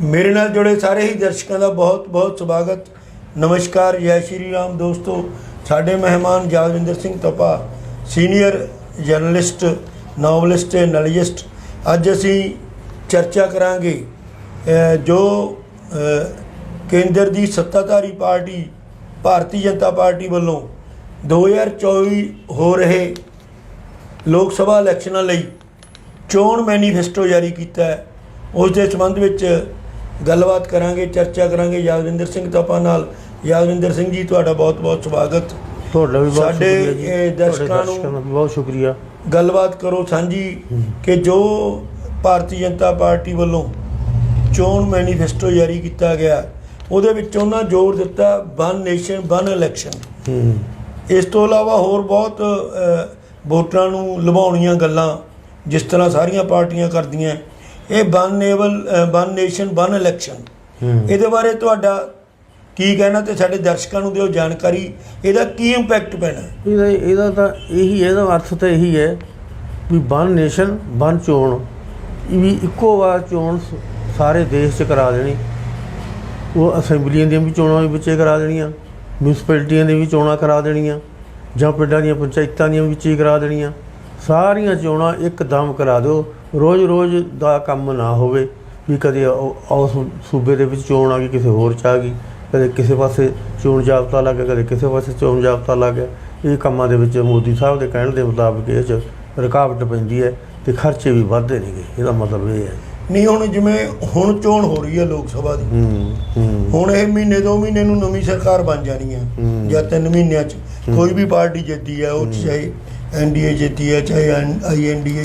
ਮੇਰੇ ਨਾਲ ਜੁੜੇ ਸਾਰੇ ਹੀ ਦਰਸ਼ਕਾਂ ਦਾ ਬਹੁਤ ਬਹੁਤ ਸਵਾਗਤ। ਨਮਸਕਾਰ, ਜੈ ਸ਼੍ਰੀ ਰਾਮ। ਦੋਸਤੋ, ਸਾਡੇ ਮਹਿਮਾਨ Jagvinder Singh Tapa senior journalist, novelist ਤੇ ਨਲਿਸਟ ਅੱਜ ਅਸੀਂ ਚਰਚਾ ਕਰਾਂਗੇ ਜੋ ਕੇਂਦਰ ਦੀ ਸੱਤਾਧਾਰੀ ਪਾਰਟੀ, ਭਾਰਤੀ ਜਨਤਾ ਪਾਰਟੀ ਵੱਲੋਂ 2024 ਹੋ ਰਹੇ ਲੋਕ ਸਭਾ ਇਲੈਕਸ਼ਨਾਂ ਲਈ ਚੋਣ ਮੈਨੀਫੈਸਟੋ ਜਾਰੀ ਕੀਤਾ ਹੈ। ਉਸ ਦੇ ਸੰਬੰਧ ਵਿੱਚ ਗੱਲਬਾਤ ਕਰਾਂਗੇ ਚਰਚਾ ਕਰਾਂਗੇ। ਯਾਦਵਿੰਦਰ ਸਿੰਘ ਤਾਪਾ ਨਾਲ। ਯਾਦਵਿੰਦਰ ਸਿੰਘ ਜੀ ਤੁਹਾਡਾ ਬਹੁਤ-ਬਹੁਤ ਸਵਾਗਤ। ਤੁਹਾਡਾ ਵੀ ਬਹੁਤ ਸਾਡੇ, ਸ਼ੁਕਰੀਆ ਜੀ। ਤੁਹਾਡੇ ਦਰਸ਼ਕਾਂ ਨੂੰ- ਬਹੁਤ ਸ਼ੁਕਰੀਆ। ਗੱਲਬਾਤ ਕਰੋ ਸਾਂਝੀ ਕਿ ਜੋ ਭਾਰਤੀ ਜਨਤਾ ਪਾਰਟੀ ਵੱਲੋਂ ਚੋਣ ਮੈਨੀਫੈਸਟੋ ਜਾਰੀ ਕੀਤਾ ਗਿਆ ਉਹਦੇ ਵਿੱਚ ਉਹਨਾਂ ਜ਼ੋਰ ਦਿੱਤਾ ਵਨ ਨੇਸ਼ਨ ਵਨ ਇਲੈਕਸ਼ਨ। ਇਸ ਤੋਂ ਇਲਾਵਾ ਹੋਰ ਬਹੁਤ ਵੋਟਰਾਂ ਨੂੰ ਲੁਭਾਉਣੀਆਂ ਗੱਲਾਂ ਜਿਸ ਤਰ੍ਹਾਂ ਸਾਰੀਆਂ ਪਾਰਟੀਆਂ ਕਰਦੀਆਂ ਇਹ one naval one nation one election ਇਹਦੇ ਬਾਰੇ ਤੁਹਾਡਾ ਕੀ ਕਹਿਣਾ ਤੇ ਸਾਡੇ ਦਰਸ਼ਕਾਂ ਨੂੰ ਦਿਓ ਜਾਣਕਾਰੀ। ਇਹਦਾ ਕੀ ਇੰਪੈਕਟ ਪੈਣਾ? ਇਹਦਾ ਇਹਦਾ ਤਾਂ ਇਹੀ ਹੈ ਇਹਦਾ ਅਰਥ ਤਾਂ ਇਹੀ ਹੈ ਵੀ ਵਨ ਨੇਸ਼ਨ ਵਨ ਚੋਣ। ਇਹ ਵੀ ਇੱਕੋ ਵਾਰ ਚੋਣ ਸਾਰੇ ਦੇਸ਼ 'ਚ ਕਰਾ ਦੇਣੀ। ਉਹ ਅਸੈਂਬਲੀਆਂ ਦੀਆਂ ਵੀ ਚੋਣਾਂ ਵੀ ਵਿੱਚੇ ਕਰਾ ਦੇਣੀਆਂ ਮਿਊਨਿਸਪੈਲਿਟੀਆਂ ਦੀਆਂ ਵੀ ਚੋਣਾਂ ਕਰਾ ਦੇਣੀਆਂ ਜਾਂ ਪਿੰਡਾਂ ਦੀਆਂ ਪੰਚਾਇਤਾਂ ਦੀਆਂ ਵਿੱਚ ਹੀ ਕਰਾ ਦੇਣੀਆਂ। ਸਾਰੀਆਂ ਚੋਣਾਂ ਇੱਕਦਮ ਕਰਾ ਦਿਓ। ਰੋਜ਼-ਰੋਜ਼ ਦਾ ਕੰਮ ਨਾ ਹੋਵੇ ਵੀ ਕਦੇ ਉਸ ਸੂਬੇ ਦੇ ਵਿੱਚ ਚੋਣ ਆ ਗਈ ਕਿਸੇ ਹੋਰ ਚ ਆ ਗਈ ਕਦੇ ਕਿਸੇ ਪਾਸੇ ਚੋਣ ਜਾਬਤਾ ਲੱਗ ਗਿਆ ਕਦੇ ਕਿਸੇ ਪਾਸੇ ਚੋਣ ਜਾਬਤਾ ਲੱਗ ਗਿਆ। ਇਹ ਕੰਮਾਂ ਦੇ ਵਿੱਚ ਮੋਦੀ ਸਾਹਿਬ ਦੇ ਕਹਿਣ ਦੇ ਮੁਤਾਬਕ ਇਹ ਚ ਰੁਕਾਵਟ ਪੈਂਦੀ ਹੈ ਤੇ ਖਰਚੇ ਵੀ ਵੱਧਦੇ ਨੇਗੇ ਇਹਦਾ ਮਤਲਬ ਇਹ ਹੈ। ਨਹੀਂ ਹੁਣ ਜਿਵੇਂ ਹੁਣ ਚੋਣ ਹੋ ਰਹੀ ਹੈ ਲੋਕ ਸਭਾ ਦੀ। ਹੁਣ ਇਹ ਮਹੀਨੇ ਦੋ ਮਹੀਨੇ ਨੂੰ ਨਵੀਂ ਸਰਕਾਰ ਬਣ ਜਾਣੀ ਹੈ। ਜਾਂ ਤਿੰਨ ਮਹੀਨਿਆਂ 'ਚ। ਕੋਈ ਵੀ ਪਾਰਟੀ ਜਿੱਤੀ ਹੈ ਉਹ ਚਾਹੇ ਐਨਡੀਏ ਜਿੱਤੀ ਹੈ ਚਾਹੇ ਆਈਐਨਡੀਏ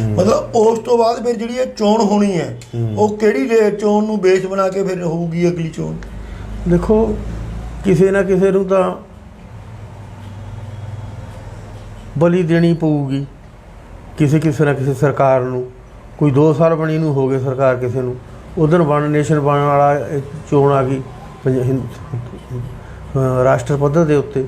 ਮਤਲਬ ਉਸ ਤੋਂ ਬਾਅਦ ਫਿਰ ਜਿਹੜੀ ਇਹ ਚੋਣ ਹੋਣੀ ਹੈ ਉਹ ਕਿਹੜੀ ਚੋਣ ਨੂੰ ਬੇਸ ਬਣਾ ਕੇ ਫਿਰ ਹੋਊਗੀ ਅਗਲੀ ਚੋਣ? ਦੇਖੋ ਕਿਸੇ ਨਾ ਕਿਸੇ ਨੂੰ ਤਾਂ ਬਲੀ ਦੇਣੀ ਪਊਗੀ। ਕਿਸੇ ਕਿਸੇ ਨਾ ਕਿਸੇ ਸਰਕਾਰ ਨੂੰ। ਕੋਈ 2 ਸਾਲ ਬਣੀ ਨੂੰ ਹੋ ਗਏ ਸਰਕਾਰ ਕਿਸੇ ਨੂੰ। ਉਧਰ ਵਨ ਨੇਸ਼ਨ ਬਣਨ ਵਾਲਾ ਚੋਣ ਆ ਗਈ ਰਾਸ਼ਟਰ ਪੱਧਰ ਦੇ ਉੱਤੇ।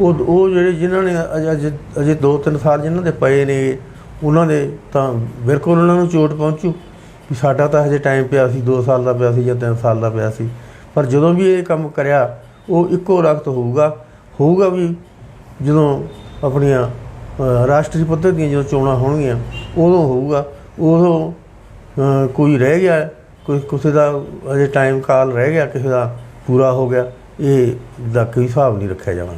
ਉਹ ਉਹ ਜਿਹੜੇ ਜਿਨ੍ਹਾਂ ਨੇ ਅਜ- ਅਜ ਅਜੇ 2-3 ਸਾਲ ਜਿਨ੍ਹਾਂ ਦੇ ਪਏ ਨੇ ਉਹਨਾਂ ਦੇ ਤਾਂ ਬਿਲਕੁਲ ਉਹਨਾਂ ਨੂੰ ਚੋਟ ਪਹੁੰਚੂ ਵੀ ਸਾਡਾ ਤਾਂ ਹਜੇ ਟਾਈਮ ਪਿਆ ਸੀ 2 ਸਾਲ ਦਾ ਪਿਆ ਸੀ ਜਾਂ 3 ਸਾਲ ਦਾ ਪਿਆ ਸੀ। ਪਰ ਜਦੋਂ ਵੀ ਇਹ ਕੰਮ ਕਰਿਆ, ਉਹ ਇੱਕੋ ਰਕਤ ਹੋਊਗਾ। ਹੋਊਗਾ ਵੀ ਜਦੋਂ ਆਪਣੀਆਂ ਰਾਸ਼ਟਰੀ ਪੱਧਰ ਦੀਆਂ ਜਦੋਂ ਚੋਣਾਂ ਹੋਣਗੀਆਂ, ਉਦੋਂ ਹੋਊਗਾ। ਉਦੋਂ ਕੋਈ ਰਹਿ ਗਿਆ, ਕੋਈ ਕਿਸੇ ਦਾ ਅਜੇ ਟਾਈਮ ਕਾਲ ਰਹਿ ਗਿਆ, ਕਿਸੇ ਦਾ ਪੂਰਾ ਹੋ ਗਿਆ, ਇਹ ਦਾ ਕੋਈ ਹਿਸਾਬ ਨਹੀਂ ਰੱਖਿਆ ਜਾਣਾ।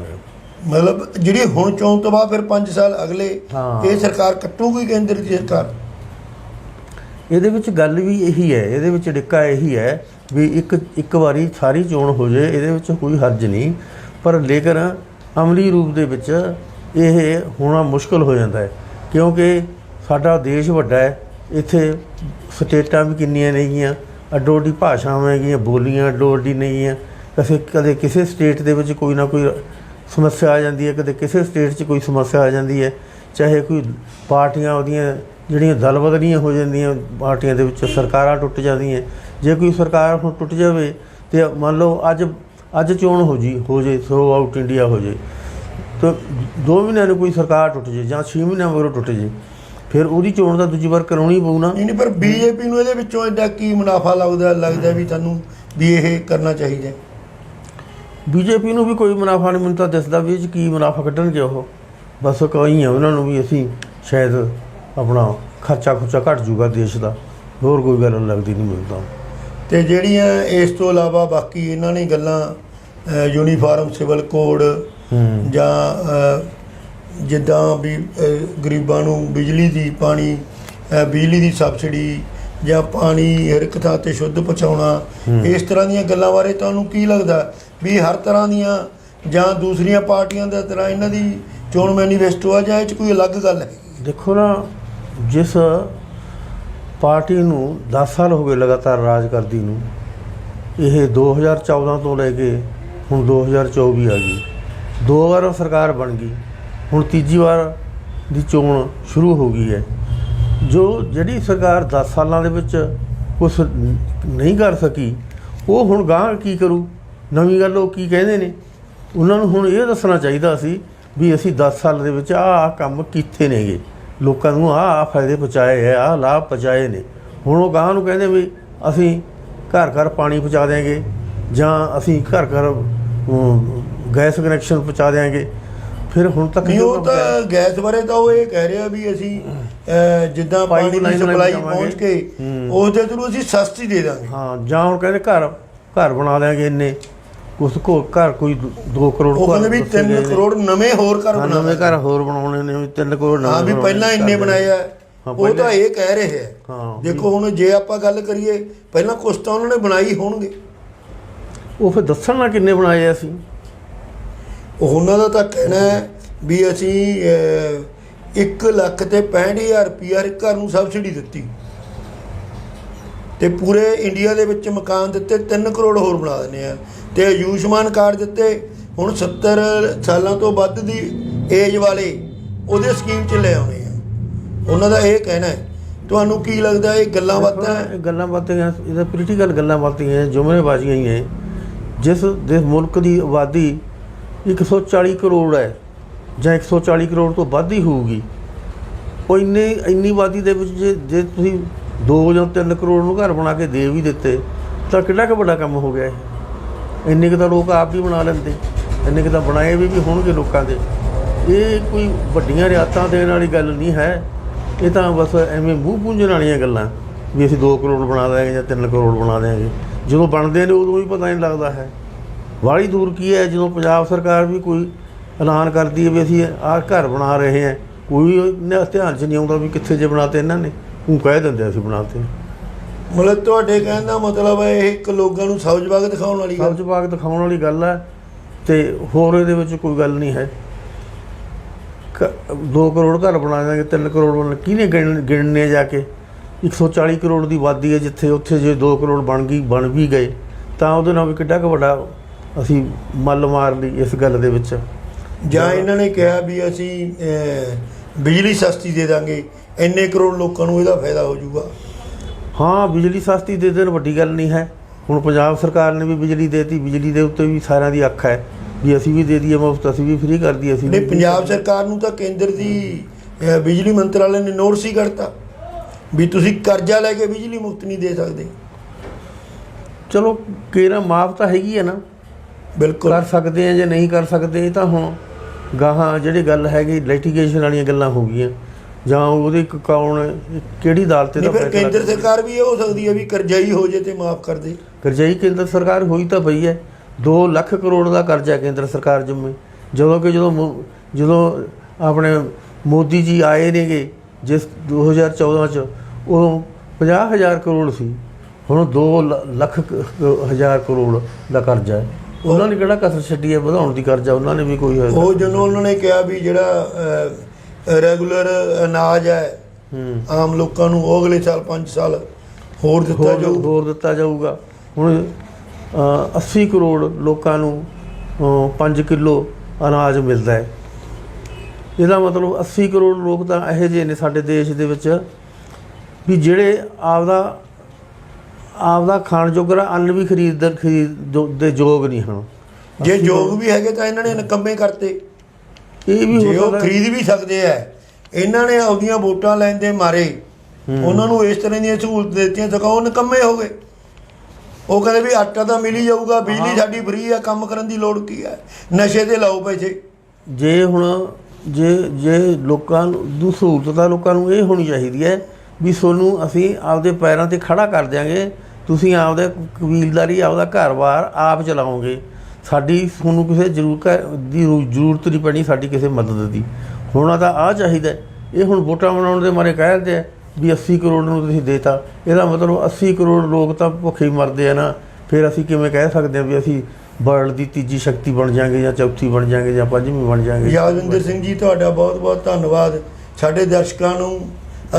ਮਤਲਬ ਜਿਹੜੀ ਹੁਣ ਚੋਣ ਤੋਂ ਬਾਅਦ ਫਿਰ 5 ਸਾਲ ਅਗਲੇ ਹਾਂ। ਇਹ ਸਰਕਾਰ ਕੱਟੂਗੀ ਕੇਂਦਰ ਦੀ ਸਰਕਾਰ? ਇਹਦੇ ਵਿੱਚ ਗੱਲ ਵੀ ਇਹੀ ਹੈ ਇਹਦੇ ਵਿੱਚ ਡਿੱਕਾ ਇਹੀ ਹੈ ਵੀ ਇੱਕ ਇੱਕ ਵਾਰੀ ਸਾਰੀ ਚੋਣ ਹੋ ਜੇ ਇਹਦੇ ਵਿੱਚ ਕੋਈ ਹਰਜ ਨਹੀਂ। ਪਰ ਲੇਕਿਨ ਅਮਲੀ ਰੂਪ ਦੇ ਵਿੱਚ ਇਹ ਹੋਣਾ ਮੁਸ਼ਕਲ ਹੋ ਜਾਂਦਾ ਹੈ ਕਿਉਂਕਿ ਸਾਡਾ ਦੇਸ਼ ਵੱਡਾ ਹੈ ਇੱਥੇ ਸਟੇਟਾਂ ਵੀ ਕਿੰਨੀਆਂ ਨੇਗੀਆਂ ਅੱਡੋ ਅੱਡੀ ਭਾਸ਼ਾਵਾਂ ਹੈਗੀਆਂ ਬੋਲੀਆਂ ਅੱਡੋ ਅੱਡੀ ਨੇਗੀਆਂ ਕਦੇ ਕਦੇ ਕਿਸੇ ਸਟੇਟ ਦੇ ਵਿੱਚ ਕੋਈ ਨਾ ਕੋਈ ਸਮੱਸਿਆ ਆ ਜਾਂਦੀ ਹੈ, ਕਦੇ ਕਿਸੇ ਸਟੇਟ 'ਚ ਕੋਈ ਸਮੱਸਿਆ ਆ ਜਾਂਦੀ ਹੈ, ਚਾਹੇ ਕੋਈ ਪਾਰਟੀਆਂ ਉਹਦੀਆਂ ਜਿਹੜੀਆਂ ਦਲ ਬਦਲੀਆਂ ਹੋ ਜਾਂਦੀਆਂ, ਪਾਰਟੀਆਂ ਦੇ ਵਿੱਚ ਸਰਕਾਰਾਂ ਟੁੱਟ ਜਾਂਦੀਆਂ, ਜੇ ਕੋਈ ਸਰਕਾਰ ਹੁਣ ਟੁੱਟ ਜਾਵੇ ਤੇ ਮੰਨ ਲਓ ਅੱਜ ਅੱਜ ਚੋਣ ਹੋ ਜੀ, ਹੋ ਜੇ ਥਰੋ ਆਊਟ ਇੰਡੀਆ ਹੋ ਜੇ, ਤਾਂ ਦੋ ਮਹੀਨਿਆਂ ਨੂੰ ਕੋਈ ਸਰਕਾਰ ਟੁੱਟ ਜੇ ਜਾਂ 6 ਮਹੀਨਿਆਂ ਮਗਰੋਂ ਟੁੱਟ ਜੇ, ਫਿਰ ਉਹਦੀ ਚੋਣ ਤਾਂ ਦੂਜੀ ਵਾਰ ਕਰਾਉਣੀ ਪਊ ਨਾ। ਨਹੀਂ ਨਹੀਂ, ਪਰ ਬੀਜੇਪੀ ਨੂੰ ਇਹਦੇ ਵਿੱਚੋਂ ਐਡਾ ਕੀ ਮੁਨਾਫਾ ਲੱਗਦਾ ਲੱਗਦਾ ਵੀ ਤੁਹਾਨੂੰ ਵੀ ਇਹ ਕਰਨਾ ਚਾਹੀਦਾ। ਬੀਜੇਪੀ ਨੂੰ ਵੀ ਕੋਈ ਮੁਨਾਫਾ ਨਹੀਂ ਮੈਨੂੰ ਤਾਂ ਦਿਸਦਾ ਵੀ ਇਹ 'ਚ ਕੀ ਮੁਨਾਫਾ ਕੱਢਣਗੇ ਉਹ। ਬਸ ਕਹੀ ਆ ਉਹਨਾਂ ਨੂੰ ਵੀ ਅਸੀਂ ਸ਼ਾਇਦ ਆਪਣਾ ਖਰਚਾ ਖੁਰਚਾ ਘਟ ਜੂਗਾ ਦੇਸ਼ ਦਾ ਹੋਰ ਕੋਈ ਗੱਲ ਲੱਗਦੀ ਨਹੀਂ ਮੈਨੂੰ ਤਾਂ ਜਿਹੜੀਆਂ ਇਸ ਤੋਂ ਇਲਾਵਾ ਬਾਕੀ ਇਹਨਾਂ ਨੇ ਗੱਲਾਂ ਯੂਨੀਫਾਰਮ ਸਿਵਲ ਕੋਡ ਹੂੰ। ਜਾਂ ਜਿੱਦਾਂ ਵੀ ਗਰੀਬਾਂ ਨੂੰ ਬਿਜਲੀ ਦੀ ਪਾਣੀ ਬਿਜਲੀ ਦੀ ਸਬਸਿਡੀ ਜਾਂ ਪਾਣੀ ਹਰ ਇੱਕ ਥਾਂ ਤੇ ਸ਼ੁੱਧ ਪਹੁੰਚਾਉਣਾ ਇਸ ਤਰ੍ਹਾਂ ਦੀਆਂ ਗੱਲਾਂ ਬਾਰੇ ਤੁਹਾਨੂੰ ਕੀ ਲੱਗਦਾ? ਵੀ ਹਰ ਤਰ੍ਹਾਂ ਦੀਆਂ ਜਾਂ ਦੂਸਰੀਆਂ ਪਾਰਟੀਆਂ ਦੇ ਤਰ੍ਹਾਂ ਇਹਨਾਂ ਦੀ ਚੋਣ ਮੈਨੀਫੈਸਟੋ ਆ ਜਾਂ ਇਹ 'ਚ ਕੋਈ ਅਲੱਗ ਗੱਲ ਹੈ? ਦੇਖੋ ਨਾ, ਜਿਸ ਪਾਰਟੀ ਨੂੰ 10 ਸਾਲ ਹੋ ਗਏ ਲਗਾਤਾਰ ਰਾਜ ਕਰਦੀ ਨੂੰ, ਇਹ 2014 ਤੋਂ ਲੈ ਕੇ ਹੁਣ 2024 ਆ ਗਈ। ਦੋ ਵਾਰ ਸਰਕਾਰ ਬਣ ਗਈ, ਹੁਣ ਤੀਜੀ ਵਾਰ ਦੀ ਚੋਣ ਸ਼ੁਰੂ ਹੋ ਗਈ ਹੈ। ਜੋ ਜਿਹੜੀ ਸਰਕਾਰ 10 ਸਾਲਾਂ ਦੇ ਵਿੱਚ ਕੁਝ ਨਹੀਂ ਕਰ ਸਕੀ, ਉਹ ਹੁਣ ਗਾਂ ਕੀ ਕਰੂ? ਨਵੀਂ ਗੱਲ ਉਹ ਕੀ ਕਹਿੰਦੇ ਨੇ? ਉਹਨਾਂ ਨੂੰ ਹੁਣ ਇਹ ਦੱਸਣਾ ਚਾਹੀਦਾ ਸੀ ਵੀ ਅਸੀਂ 10 ਸਾਲ ਦੇ ਵਿੱਚ ਆਹ ਕੰਮ ਕੀਤੇ ਨੇਗੇ। ਲੋਕਾਂ ਨੂੰ ਆਹ ਫਾਇਦੇ ਪਹੁੰਚਾਏ ਆ ਆਹ ਲਾਭ ਪਹੁੰਚਾਏ ਨੇ। ਹੁਣ ਉਹ ਗਾਂ ਨੂੰ ਕਹਿੰਦੇ ਵੀ ਅਸੀਂ ਘਰ ਘਰ ਪਾਣੀ ਪਹੁੰਚਾ ਦਿਆਂਗੇ ਜਾਂ ਅਸੀਂ ਘਰ ਘਰ ਗੈਸ ਕਨੈਕਸ਼ਨ ਪਹੁੰਚਾ ਦਿਆਂਗੇ। ਫਿਰ ਹੁਣ ਤੱਕ ਨਹੀਂ ਉਹ ਤਾਂ ਗੈਸ ਬਾਰੇ ਤਾਂ ਉਹ ਇਹ ਕਹਿ ਰਿਹਾ ਵੀ ਅਸੀਂ ਜਿੱਦਾਂ ਪਾਣੀ ਦੀ ਸਪਲਾਈ। ਪਹੁੰਚ ਕੇ ਹੂੰ। ਉਸ ਦੇ ਥਰੂ ਅਸੀਂ ਸਸਤੀ ਦੇ ਦਾਂਗੇ। ਹਾਂ ਜਾਂ ਹੁਣ ਕਹਿੰਦੇ ਘਰ ਘਰ ਬਣਾ ਦਿਆਂਗੇ ਇੰਨੇ। ਉਸ ਕੋ ਘਰ ਕੋਈ 2 ਕਰੋੜ ਉਹ ਕਹਿੰਦੇ ਵੀ ਦੱਸੇ 3 ਗਏ ਨੇ। ਕਰੋੜ ਨਵੇਂ ਹੋਰ ਘਰ ਹਾਂ, ਬਣਾ ਨਵੇਂ ਘਰ ਹੋਰ ਬਣਾਉਣੇ ਨੇ ਵੀ 3 ਕਰੋੜ ਨਵੇਂ ਹਾਂ ਵੀ ਬਣਾਉਣੇ ਪਹਿਲਾਂ ਇੰਨੇ। ਬਣਾਏ ਆ। ਉਹ ਤਾਂ ਇਹ ਕਹਿ ਰਹੇ ਹੈ ਹਾਂ, ਦੇਖੋ ਹੁਣ ਜੇ ਆਪਾਂ ਗੱਲ ਕਰੀਏ ਪਹਿਲਾਂ ਕੁਛ ਤਾਂ ਉਹਨਾਂ ਨੇ ਬਣਾਈ ਹੋਣਗੇ। ਉਹ ਫਿਰ ਦੱਸਣ ਨਾ ਕਿੰਨੇ ਬਣਾਏ ਆ ਅਸੀਂ। ਉਹ ਉਹਨਾਂ ਦਾ ਤਾਂ ਕਹਿਣਾ ਹੈ ਵੀ ਅਸੀਂ 1 ਲੱਖ ਤੇ 65000 ਰੁਪਈਆ ਹਰ ਘਰ ਨੂੰ ਸਬਸਿਡੀ ਦਿੱਤੀ। ਤੇ ਪੂਰੇ ਇੰਡੀਆ ਦੇ ਵਿੱਚ ਮਕਾਨ ਦਿੱਤੇ 3 ਕਰੋੜ ਹੋਰ ਬਣਾ ਦਿੰਦੇ ਆ। ਤੇ ਆਯੁਸ਼ਮਾਨ ਕਾਰਡ ਦਿੱਤੇ ਹੁਣ 70 ਸਾਲਾਂ ਤੋਂ ਵੱਧ ਦੀ ਏਜ ਵਾਲੇ ਉਹਦੇ ਸਕੀਮ 'ਚ ਲੈ ਆਉਣੇ ਆ। ਉਹਨਾਂ ਦਾ ਇਹ ਕਹਿਣਾ ਹੈ। ਤੁਹਾਨੂੰ ਕੀ ਲੱਗਦਾ ਇਹ ਗੱਲਾਂ ਬਾਤਾਂ ਗੱਲਾਂ ਬਾਤਾਂ ਇਹਦਾ ਪੋਲੀਟੀਕਲ ਗੱਲਾਂ ਬਾਤਾਂ ਹੈ ਜੁਮਲੇਬਾਜ਼ੀਆਂ ਹੀ ਹੈ। ਜਿਸ ਦੇ ਮੁਲਕ ਦੀ ਆਬਾਦੀ 140 ਕਰੋੜ ਹੈ ਜਾਂ 140 ਕਰੋੜ ਤੋਂ ਵੱਧ ਹੀ ਹੋਊਗੀ। ਉਹ ਇੰਨੇ ਇੰਨੀ ਆਬਾਦੀ ਦੇ ਵਿੱਚ ਜੇ ਜੇ ਤੁਸੀਂ 2 ਜਾਂ 3 ਕਰੋੜ ਨੂੰ ਘਰ ਬਣਾ ਕੇ ਦੇ ਵੀ ਦਿੱਤੇ, ਤਾਂ ਕਿੰਨਾ ਕੁ ਵੱਡਾ ਕੰਮ ਹੋ ਗਿਆ ਇਹ? ਇੰਨੇ ਕੁ ਤਾਂ ਲੋਕ ਆਪ ਵੀ ਬਣਾ ਲੈਂਦੇ, ਇੰਨੇ ਕੁ ਤਾਂ ਬਣਾਏ ਵੀ ਵੀ ਹੋਣਗੇ ਲੋਕਾਂ ਦੇ। ਇਹ ਕੋਈ ਵੱਡੀਆਂ ਰਿਆਤਾਂ ਦੇਣ ਵਾਲੀ ਗੱਲ ਨਹੀਂ ਹੈ। ਇਹ ਤਾਂ ਬਸ ਐਵੇਂ ਮੂੰਹ ਪੂੰਝਣ ਵਾਲੀਆਂ ਗੱਲਾਂ, ਵੀ ਅਸੀਂ 2 ਕਰੋੜ ਬਣਾ ਦਿਆਂਗੇ ਜਾਂ 3 ਕਰੋੜ ਬਣਾ ਦਿਆਂਗੇ। ਜਦੋਂ ਬਣਦੇ ਨੇ, ਉਦੋਂ ਹੀ ਪਤਾ ਨਹੀਂ ਲੱਗਦਾ ਹੈ। ਵਾਲੀ ਦੂਰ ਕੀ ਹੈ? ਜਦੋਂ ਪੰਜਾਬ ਸਰਕਾਰ ਵੀ ਕੋਈ ਐਲਾਨ ਕਰਦੀ ਹੈ ਵੀ ਅਸੀਂ ਆਹ ਘਰ ਬਣਾ ਰਹੇ ਹਾਂ, ਕੋਈ ਇਹਨਾਂ ਧਿਆਨ 'ਚ ਨਹੀਂ ਆਉਂਦਾ ਵੀ ਕਿੱਥੇ ਜੇ ਬਣਾਤੇ ਇਹਨਾਂ ਨੇ। ਉਹ ਕਹਿ ਦਿੰਦੇ ਅਸੀਂ ਬਣਾਤੇ। ਮਤਲਬ ਤੁਹਾਡੇ ਕਹਿਣ ਦਾ ਮਤਲਬ ਹੈ ਇਹ ਇੱਕ ਲੋਕਾਂ ਨੂੰ ਸਬਜ਼ ਬਾਗ ਦਿਖਾਉਣ ਵਾਲੀ ਗੱਲ। ਸਬਜ਼ ਬਾਗ ਦਿਖਾਉਣ ਵਾਲੀ ਗੱਲ ਹੈ ਤੇ ਹੋਰ ਇਹਦੇ ਵਿੱਚ ਕੋਈ ਗੱਲ ਨਹੀਂ ਹੈ। 2 ਕਰੋੜ ਘਰ ਬਣਾ ਦਾਂਗੇ 3 ਕਰੋੜ ਬਣ ਕਿਹਨੇ ਗਿਣ ਗਿਣਨੇ ਜਾ ਕੇ? 140 ਕਰੋੜ ਦੀ ਆਬਾਦੀ ਹੈ ਜਿੱਥੇ ਉੱਥੇ ਜੇ 2 ਕਰੋੜ ਬਣ ਗਈ ਬਣ ਵੀ ਗਏ ਤਾਂ ਉਹਦੇ ਨਾਲ ਵੀ ਕਿੱਡਾ ਕੁ ਵੱਡਾ ਅਸੀਂ ਮੱਲ ਮਾਰ ਲਈ ਇਸ ਗੱਲ ਦੇ ਵਿੱਚ। ਜਾਂ ਇਹਨਾਂ ਨੇ ਕਿਹਾ ਵੀ ਅਸੀਂ ਬਿਜਲੀ ਸਸਤੀ ਦੇ ਦਾਂਗੇ ਇੰਨੇ ਕਰੋੜ ਲੋਕਾਂ ਨੂੰ ਇਹਦਾ ਫਾਇਦਾ ਹੋ ਜਾਊਗਾ। ਹਾਂ ਬਿਜਲੀ ਸਸਤੀ ਦੇ ਦੇਣ ਵੱਡੀ ਗੱਲ ਨਹੀਂ ਹੈ। ਹੁਣ ਪੰਜਾਬ ਸਰਕਾਰ ਨੇ ਵੀ ਬਿਜਲੀ ਦੇਤੀ ਬਿਜਲੀ ਦੇ ਉੱਤੇ ਵੀ ਸਾਰਿਆਂ ਦੀ ਅੱਖ ਹੈ ਵੀ ਅਸੀਂ ਵੀ ਦੇ ਦਈਏ ਮੁਫਤ ਅਸੀਂ ਵੀ ਫ੍ਰੀ ਕਰ ਦਈਏ ਅਸੀਂ ਨਹੀਂ ਪੰਜਾਬ ਸਰਕਾਰ ਨੂੰ ਤਾਂ ਕੇਂਦਰ ਦੀ ਬਿਜਲੀ ਮੰਤਰਾਲੇ ਨੇ ਨੋਟਿਸ ਹੀ ਕੱਢਤਾ ਵੀ ਤੁਸੀਂ ਕਰਜ਼ਾ ਲੈ ਕੇ ਬਿਜਲੀ ਮੁਫਤ ਨਹੀਂ ਦੇ ਸਕਦੇ। ਚਲੋ ਕਿਹੜਾ ਮਾਫ ਤਾਂ ਹੈਗੀ ਹੈ ਨਾ। ਬਿਲਕੁਲ। ਕਰ ਸਕਦੇ ਆ ਜਾਂ ਨਹੀਂ ਕਰ ਸਕਦੇ ਇਹ ਤਾਂ ਹੁਣ ਗਾਹਾਂ ਜਿਹੜੀ ਗੱਲ ਹੈਗੀ ਲਿਟੀਗੇਸ਼ਨ ਵਾਲੀਆਂ ਗੱਲਾਂ ਹੋ ਗਈਆਂ। ਜਾਂ ਉਹਦੇ ਕ- ਕੌਣ ਕਿਹੜੀ ਅਦਾਲਤ ਦਾ ਫਿਰ ਕੇਂਦਰ ਸਰਕਾਰ ਵੀ ਇਹ ਹੋ ਸਕਦੀ ਹੈ ਵੀ ਕਰਜ਼ਾਈ ਹੋ ਜੇ ਤੇ ਮਾਫ ਕਰ ਦੇ। ਕਰਜ਼ਾਈ ਕੇਂਦਰ ਸਰਕਾਰ ਹੋਈ ਤਾਂ ਪਈ ਹੈ। 2 ਲੱਖ ਕਰੋੜ ਦਾ ਕਰਜ਼ਾ ਕੇਂਦਰ ਸਰਕਾਰ ਜੰਮੇ। ਜਦੋਂ ਕਿ ਜਦੋਂ ਜਦੋਂ ਆਪਣੇ ਮੋਦੀ ਜੀ ਆਏ ਨੇਗੇ ਜਿਸ 2014 ਚ ਉਹ 50000 ਕਰੋੜ ਸੀ। ਹੁਣ 2 ਲੱਖ ਹਜ਼ਾਰ ਕਰੋੜ ਦਾ ਕਰਜ਼ਾ ਹੈ। ਉਹਨਾਂ ਨੇ ਕਿਹੜਾ ਕਸਰ ਛੱਡੀ ਹੈ ਵਧਾਉਣ ਦੀ ਕਰਜ਼ਾ ਉਹਨਾਂ ਨੇ ਵੀ ਕੋਈ ਹੋਇਆ। ਉਹ ਜਦੋਂ ਉਹਨਾਂ ਨੇ ਕਿਹਾ ਵੀ ਜਿਹੜਾ ਰੈਗੂਲਰ ਅਨਾਜ ਹੈ ਆਮ ਲੋਕਾਂ ਨੂੰ ਉਹ ਅਗਲੇ ਸਾਲ 5 ਸਾਲ ਹੋਰ ਦਿੱਤਾ ਜਾਊ। ਹੋਰ ਦਿੱਤਾ ਜਾਊਗਾ। ਹੁਣ ਅ, 80 ਕਰੋੜ ਲੋਕਾਂ ਨੂੰ 5 ਕਿਲੋ ਅਨਾਜ ਮਿਲਦਾ ਹੈ। ਇਹਦਾ ਮਤਲਬ 80 ਕਰੋੜ ਲੋਕ ਤਾਂ ਇਹੋ ਜਿਹੇ ਨੇ ਸਾਡੇ ਦੇਸ਼ ਦੇ ਵਿੱਚ ਵੀ ਜਿਹੜੇ ਆਪਦਾ ਆਪਦਾ ਖਾਣ ਜੋਗਰਾ ਅੰਨ ਵੀ ਖਰੀਦ ਖਰੀਦ ਦੇ ਯੋਗ ਨਹੀਂ ਹਨ। ਜੇ ਯੋਗ ਵੀ ਹੈਗੇ ਤਾਂ ਇਹਨਾਂ ਨੇ ਨਕੰਮੇ ਕਰਤੇ। ਇਹ ਵੀ ਜੇ ਉਹ ਖਰੀਦ ਵੀ ਸਕਦੇ ਆ। ਇਹਨਾਂ ਨੇ ਆਪਦੀਆਂ ਵੋਟਾਂ ਲੈਣ ਦੇ ਮਾਰੇ। ਉਹਨਾਂ ਨੂੰ ਇਸ ਤਰ੍ਹਾਂ ਦੀਆਂ ਸਹੂਲਤ ਦਿੱਤੀਆਂ ਤਾਂ ਉਹ ਨਕੰਮੇ ਹੋ ਗਏ। ਉਹ ਕਹਿੰਦੇ ਵੀ ਆਟਾ ਤਾਂ ਮਿਲ ਹੀ ਜਾਊਗਾ ਬਿਜਲੀ ਸਾਡੀ ਫ੍ਰੀ ਆ ਕੰਮ ਕਰਨ ਦੀ ਲੋੜ ਕੀ ਹੈ ਨਸ਼ੇ ਤੇ ਲਾਓ ਪੈਸੇ। ਜੇ ਹੁਣ ਜੇ ਜੇ ਲੋਕਾਂ ਨੂੰ ਦੂ ਸਹੂਲਤ ਤਾਂ ਲੋਕਾਂ ਨੂੰ ਇਹ ਹੋਣੀ ਚਾਹੀਦੀ ਹੈ ਵੀ ਤੁਹਾਨੂੰ ਅਸੀਂ ਆਪਦੇ ਪੈਰਾਂ ਤੇ ਖੜਾ ਕਰ ਦਿਆਂਗੇ ਤੁਸੀਂ ਆਪਦੇ ਕਬੀਲਦਾਰੀ ਆਪਦਾ ਘਰ-ਬਾਰ ਆਪ ਚਲਾਓਗੇ। ਸਾਡੀ ਤੁਹਾਨੂੰ ਕਿਸੇ ਜ਼ਰੂਰਤ ਦੀ ਰੂ- ਜ਼ਰੂਰਤ ਨਹੀਂ ਪੈਣੀ ਸਾਡੀ ਕਿਸੇ ਮਦਦ ਦੀ। ਹੋਣਾ ਤਾਂ ਆ ਚਾਹੀਦਾ ਇਹ ਹੁਣ ਵੋਟਾਂ ਬਣਾਉਣ ਦੇ ਮਾਰੇ ਕਹਿੰਦੇ ਆ ਵੀ 80 ਕਰੋੜ ਨੂੰ ਤੁਸੀਂ ਦੇਤਾ। ਇਹਦਾ ਮਤਲਬ 80 ਕਰੋੜ ਲੋਕ ਤਾਂ ਭੁੱਖੇ ਹੀ ਮਰਦੇ ਆ ਨਾ। ਫਿਰ ਅਸੀਂ ਕਿਵੇਂ ਕਹਿ ਸਕਦੇ ਹਾਂ ਵੀ ਅਸੀਂ ਵਰਲਡ ਦੀ ਤੀਜੀ ਸ਼ਕਤੀ ਬਣ ਜਾਾਂਗੇ ਜਾਂ ਚੌਥੀ ਬਣ ਜਾਾਂਗੇ ਜਾਂ ਪੰਜਵੀਂ ਬਣ ਜਾਾਂਗੇ? ਯਾਦਵਿੰਦਰ ਸਿੰਘ ਜੀ, ਤੁਹਾਡਾ ਬਹੁਤ ਬਹੁਤ ਧੰਨਵਾਦ। ਸਾਡੇ ਦਰਸ਼ਕਾਂ ਨੂੰ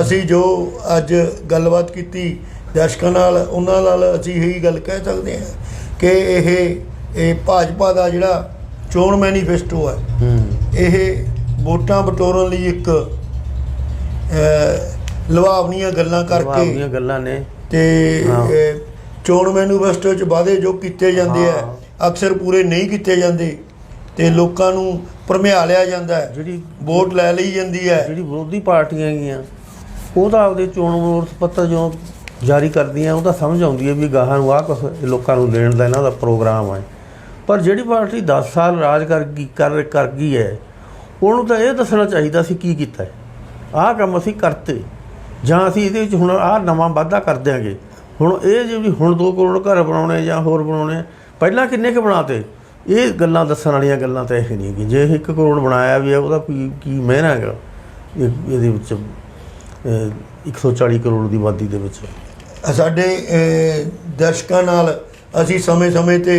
ਅਸੀਂ ਜੋ ਅੱਜ ਗੱਲਬਾਤ ਕੀਤੀ ਦਰਸ਼ਕਾਂ ਨਾਲ ਉਹਨਾਂ ਨਾਲ ਅਸੀਂ ਇਹੀ ਗੱਲ ਕਹਿ ਸਕਦੇ ਹਾਂ ਕਿ ਇਹ ਇਹ ਭਾਜਪਾ ਦਾ ਜਿਹੜਾ ਚੋਣ ਮੈਨੀਫੈਸਟੋ ਹੈ। ਇਹ ਵੋਟਾਂ ਬਟੋਰਨ ਲਈ ਇੱਕ ਲੁਭਾਵਣੀਆਂ ਗੱਲਾਂ ਕਰਕੇ ਗੱਲਾਂ ਨੇ। ਤੇ ਚੋਣ ਮੈਨੀਫੈਸਟੋ 'ਚ ਵਾਅਦੇ ਜੋ ਕੀਤੇ ਜਾਂਦੇ ਆ। ਅਕਸਰ ਪੂਰੇ ਨਹੀਂ ਕੀਤੇ ਜਾਂਦੇ ਤੇ ਲੋਕਾਂ ਨੂੰ ਭਰਮਿਆ ਲਿਆ ਜਾਂਦਾ ਹੈ। ਜਿਹੜੀ ਵੋਟ ਲੈ ਲਈ ਜਾਂਦੀ ਹੈ। ਜਿਹੜੀ ਵਿਰੋਧੀ ਪਾਰਟੀਆਂ ਹੈਗੀਆਂ ਉਹ ਤਾਂ ਆਪਦੇ ਚੋਣ ਮਨੋਰਥ ਪੱਤਰ ਜੋ ਜਾਰੀ ਕਰਦੀਆਂ ਉਹ ਤਾਂ ਸਮਝ ਆਉਂਦੀ ਹੈ ਵੀ ਗਾਹਾਂ ਨੂੰ ਆਹ ਕੁਛ ਲੋਕਾਂ ਨੂੰ ਦੇਣ ਦਾ ਇਹਨਾਂ ਦਾ ਪ੍ਰੋਗਰਾਮ ਹੈ। ਪਰ ਜਿਹੜੀ ਪਾਰਟੀ 10 ਸਾਲ ਰਾਜ ਕਰ ਗਈ ਕਰ ਕਰ ਗਈ ਹੈ ਉਹਨੂੰ ਤਾਂ ਇਹ ਦੱਸਣਾ ਚਾਹੀਦਾ ਸੀ ਕੀ ਕੀਤਾ ਆਹ ਕੰਮ ਅਸੀਂ ਕਰਤੇ ਜਾਂ ਅਸੀਂ ਇਹਦੇ ਵਿੱਚ ਹੁਣ ਆਹ ਨਵਾਂ ਵਾਧਾ ਕਰ ਦਿਆਂਗੇ। ਹੁਣ ਇਹ ਜਿਹੜੀ ਹੁਣ 2 ਕਰੋੜ ਘਰ ਬਣਾਉਣੇ ਜਾਂ ਹੋਰ ਬਣਾਉਣੇ ਪਹਿਲਾਂ ਕਿੰਨੇ ਕੁ ਬਣਾਤੇ? ਇਹ ਗੱਲਾਂ ਦੱਸਣ ਵਾਲੀਆਂ ਗੱਲਾਂ ਤਾਂ ਇਹ ਨਹੀਂ ਕਿ ਜੇ 1 ਕਰੋੜ ਬਣਾਇਆ ਵੀ ਹੈ ਉਹਦਾ ਕੀ ਕੀ ਮਹਿਨਾ ਹੈਗਾ? ਇਹਦੇ ਵਿੱਚ ਅਹ, 140 ਕਰੋੜ ਦੀ ਆਬਾਦੀ ਦੇ ਵਿੱਚ। ਸਾਡੇ ਦਰਸ਼ਕਾਂ ਨਾਲ ਅਸੀਂ ਸਮੇਂ-ਸਮੇਂ ਤੇ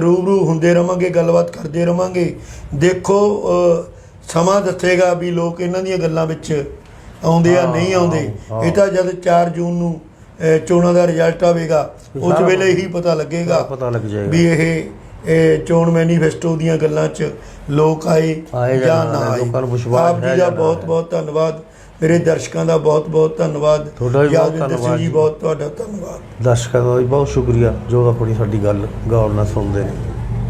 ਰੂਬਰੂ ਹੁੰਦੇ ਰਵਾਂਗੇ ਗੱਲਬਾਤ ਕਰਦੇ ਰਵਾਂਗੇ। ਦੇਖੋ ਸਮਾਂ ਦੱਸੇਗਾ ਵੀ ਲੋਕ ਇਹਨਾਂ ਦੀਆਂ ਗੱਲਾਂ ਵਿੱਚ ਆਉਂਦੇ ਆ ਨਹੀਂ ਆਉਂਦੇ। ਇਹ ਤਾਂ ਜਦ 4 ਜੂਨ ਨੂੰ ਚੋਣਾਂ ਦਾ ਰਿਜ਼ਲਟ ਆਵੇਗਾ ਉਸ ਵੇਲੇ ਹੀ ਪਤਾ ਲੱਗੇਗਾ ਪਤਾ ਲੱਗ ਜਾਏਗਾ। ਵੀ ਇਹ ਇਹ ਚੋਣ ਮੈਨੀਫੈਸਟੋ ਦੀਆਂ ਗੱਲਾਂ 'ਚ ਲੋਕ ਆਏ ਜਾਂ ਨਾ ਆਏ, ਆਪ ਜੀ ਦਾ ਬਹੁਤ। ਬਹੁਤ ਧੰਨਵਾਦ। ਮੇਰੇ ਦਰਸ਼ਕਾਂ ਦਾ ਬਹੁਤ ਬਹੁਤ ਧੰਨਵਾਦ। ਤੁਹਾਡਾ ਵੀ ਬਹੁਤ ਯਾਦਵਿੰਦਰ ਸਿੰਘ ਧੰਨਵਾਦ ਜੀ ਜੀ। ਬਹੁਤ ਤੁਹਾਡਾ ਧੰਨਵਾਦ। ਦਰਸ਼ਕਾਂ ਦਾ ਵੀ ਬਹੁਤ ਸ਼ੁਕਰੀਆ ਜੋ ਆਪਣੀ ਸਾਡੀ ਗੱਲ ਗੌਰ ਨਾਲ ਸੁਣਦੇ ਨੇ।